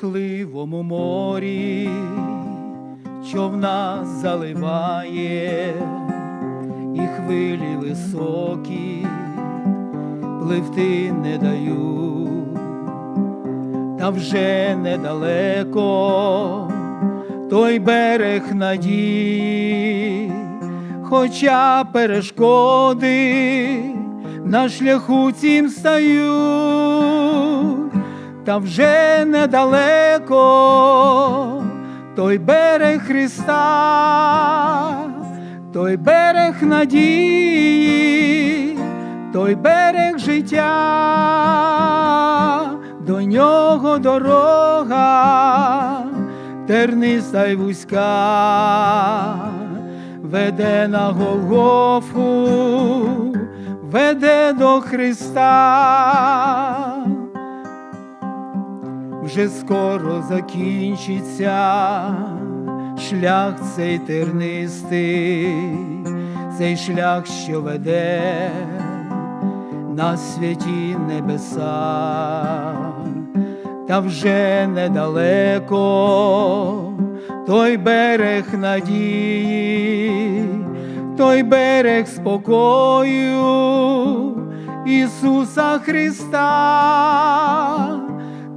Сивому морі човна заливає, і хвилі високі пливти не дають, та вже недалеко той берег надії, хоча перешкоди на шляху цім стають, та вже недалеко той берег Христа, той берег надії, той берег життя, до нього дорога, терниста й вузька, веде на Голгофу, веде до Христа вже скоро закінчиться шлях цей тернистий, цей шлях, що веде на святі небеса, та вже недалеко той берег надії, той берег спокою Ісуса Христа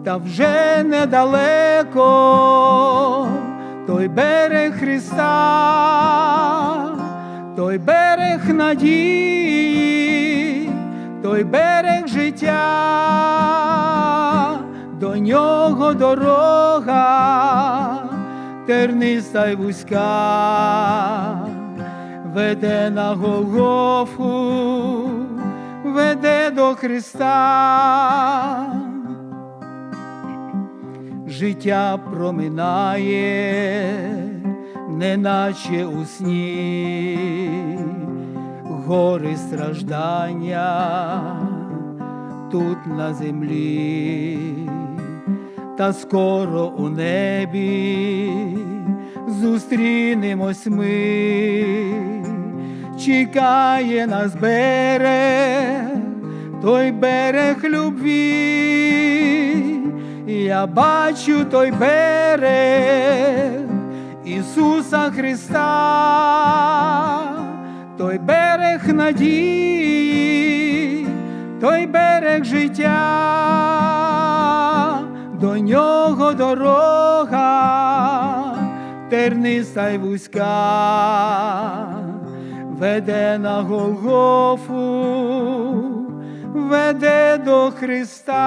та вже недалеко той берег Христа, той берег надії, той берег життя, до нього дорога, терниста й вузька, веде на Голгофу, веде до Христа життя проминає, неначе у сні, гори страждання тут на землі, та скоро у небі зустрінемось ми, чекає нас берег, той берег любві я бачу той берег Ісуса Христа, той берег надії, той берег життя, до нього дорога, терниста й вузька, веде на Голгофу веде до Христа.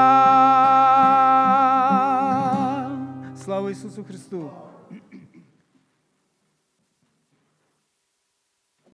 Слава Ісусу Христу!